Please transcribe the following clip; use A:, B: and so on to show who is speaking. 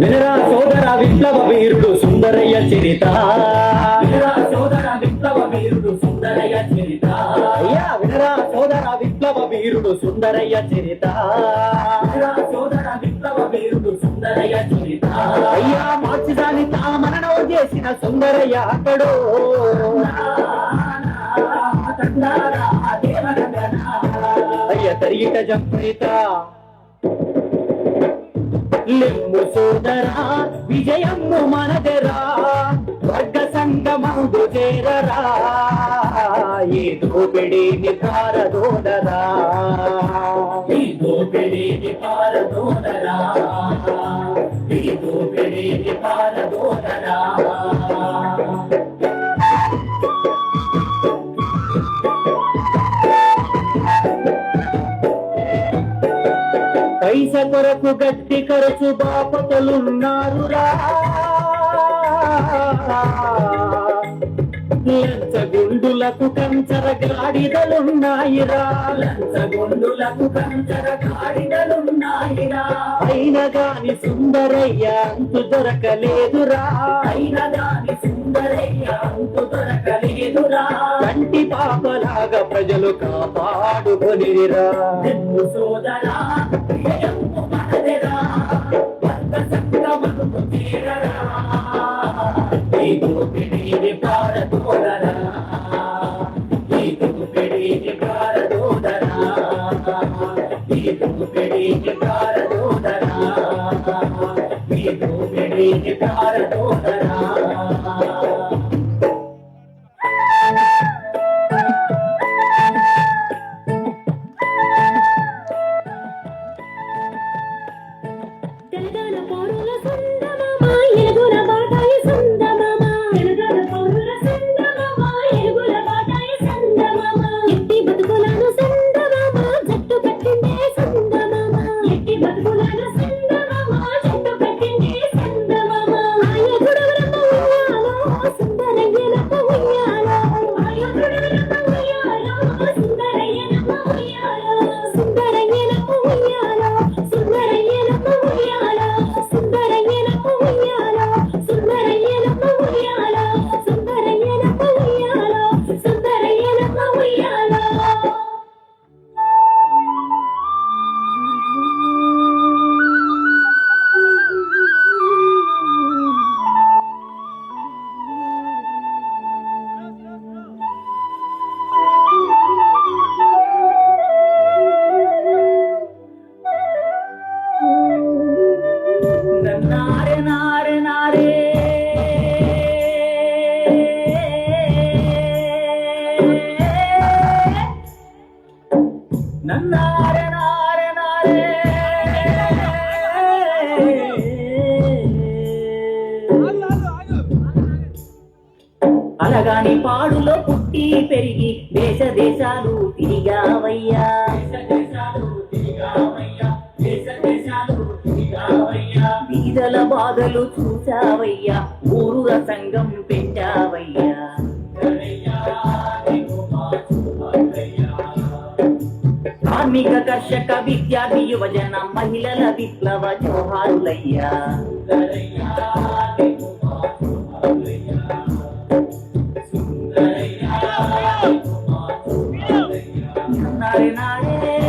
A: వినరా సోదర విప్లవ వీరుడు సుందరయ్య చరిత.
B: వినరా సోదర విప్లవ వీరుడు సుందరయ్య చరిత.
A: అయ్యా వినరా సోదర విప్లవ వీరుడు సుందరయ్య చరిత.
B: వినరా సోదర విప్లవ వీరుడు సుందరయ్య చరిత.
A: అయ్యా మార్చిదాని తా మరణం చేసిన సుందరయ్య అక్కడు
B: తండారా దేవగణనా
A: అయ్య తరిగిట జంపరిత. లిమ్ము సోదరా విజయము మనదెరా వర్గ సంగమందు చేరరా. ఏదో దోపిడీని పారదోదరా
B: ఏదో దోపిడీని పారదోదరా ఏదో దోపిడీని పారదోదరా
A: పైస కొరకు గట్టి ఖర్చు బాపతలున్నారురా లంచగుండులకు కంచర గాడిదలున్నాయిరా.
B: లంచగొండులకు కంచర కాడిదలున్నాయిరా
A: అయిన గాని సుందరయ్య అంతు దొరకలేదురా.
B: అయిన దాని సుందరయ్య అంతు దొరకలేదురా.
A: కంటి పాపలాగా ప్రజలు కాపాడుకొనిరా.
B: నిన్ను సోదరా ప్రియము మనదెరా వర్గ సంగమము చేరరా ఈ దోపిడీని పారదోదరా ఈ దోపిడీని పారదోదరా. ఈ దోపిడీని పారదోదరా ఈ దోపిడీని పారదోదరా. পরলা అలగాని పాడులో పుట్టి పెరిగి దేశ దేశాలు తిరిగావయ్యా. బీదల బాధలు చూసావయ్యా ఊరు సంఘం పెట్టావయ్యా. కార్మిక కర్షక విద్యార్థి యువజన మహిళల విప్లవ జోహారులయ్యా. నారే నారే